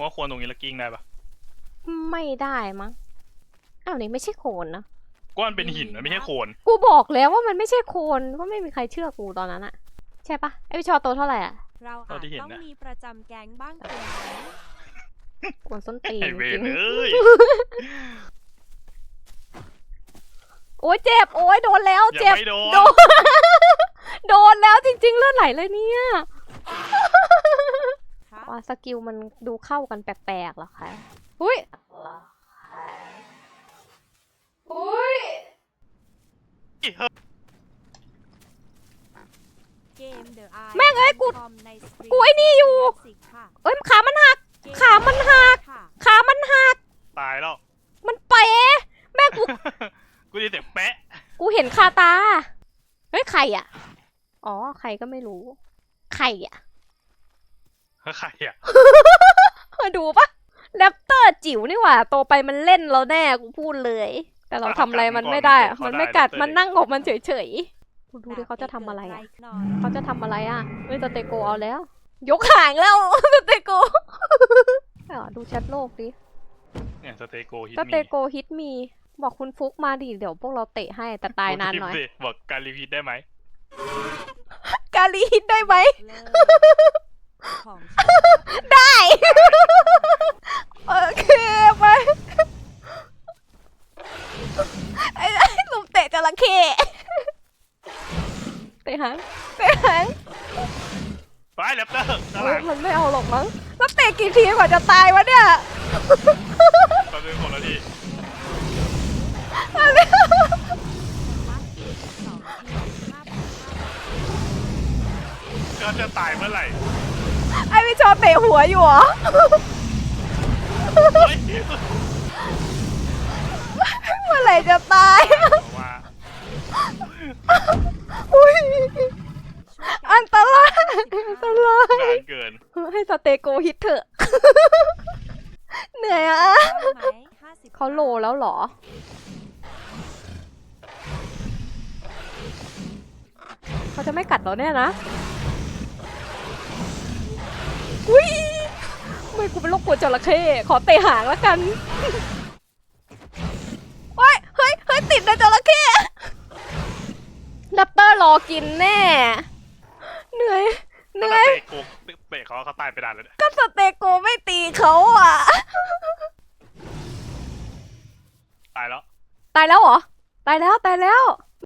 ผมว่าควรตรงนี้แล้วกิ้งได้ปะไม่ได้มั้งอ้าวนี่ไม่ใช่โคลนนะก้อนเป็นหินนะไม่ใช่โคลนกูบอกแล้วว่ามันไม่ใช่โคลนก็ไม่มีใครเชื่อกูตอนนั้นอะใช่ปะไอพี่ชอโตเท่าไหร่อะเราอาจต้องมีประจำแก๊งบ้างควรไหมกวนส้นตีนไอจเวรินงเอ้ยโอ้ยเจ็บโอ้ยโดนแล้วอย่าเจ็บไม่โดนโดนโดนแล้วจริงๆเลือดไหลเลยเนี่ยครับ ว่าสกิลมันดูเข้ากันแปลกๆเหรอคะอุ้ยอุ้ยเกมเดอะไอแม่งเอ้ยกูในสตรีมกูไอ้นี่อยู่สิค่ะเอ้ยขามันหักเกขามันหักค่ะขามันหัก ตายแล้ว มันเป๊ะแม่งกู กูได้แต่แปะ กูเห็นคาตา เฮ้ยใครอะ อ๋อใครก็ไม่รู้ใครอะ ใครอะมาดูปะแรปเตอร์จิ๋วนี่หว่าโตไปมันเล่นเราแน่กูพูดเลย แต่เราทำอะไรมันไม่ได้อะมันไม่กัดมันนั่งงบมันเฉยๆกูดูดิเขาจะทำอะไรอะหน่อยเขาจะทำอะไรอะเฮ้ยสเตโกเอาแล้ว ยกห่างแล้วสเตโกอะดูแชทโลกดิเนี่ยสเตโกฮิตสมีเตโกฮิตมีบอกคุณฟุกมาดิเดี๋ยวพวกเราเตะให้แต่ตายนานหน่อยกูพิมพ์สิบอกการรีพีทได้ไหมกาลีฮิตได้ไหมเลิก ของฉันได้ โอเคไปไอ้ไอ้ลุมเตะจระเข้เตะหางเตะหางไปแรปเตอร์ด้านหเฮ้ลัยงมันไม่เอาหรอกมั้งแล้วเตะกี่ทีกว่าจะตายวะเนี่ยตอนนี้หกนาทีสองทีห้าพันห้าก็จะตายเมื่อไหร่ ไอ้พี่ชอบเตะหัวอยู่เหรอ เฮ้ยเมื่อไหร่จะตายบอกว่าอุ้ยช่วยกัอันตราย อันตราย นานเกินให้สเตโกฮิตเถอะ เหนื่อยอะได้ไหม50เขาโลแล้วเหรอ เขาจะไม่กัดเราแน่นะ อุ้ยไม่กูเป็นโรคปวดจระเข้ขอเตะหางแล้วกันโอ้ยเฮ้ยเฮ้ยติดในจระเข้ดับเตอร์รอกินแน่ เหนื่อย เหถ้านื่อย เตะโกเตะเขาเขาตายไปนานเลยเนี่ยก็สเตโกไม่ตีเขาอะ ตายแล้ว ตายแล้วเหรอ ตายแล้ว ตายแล้ว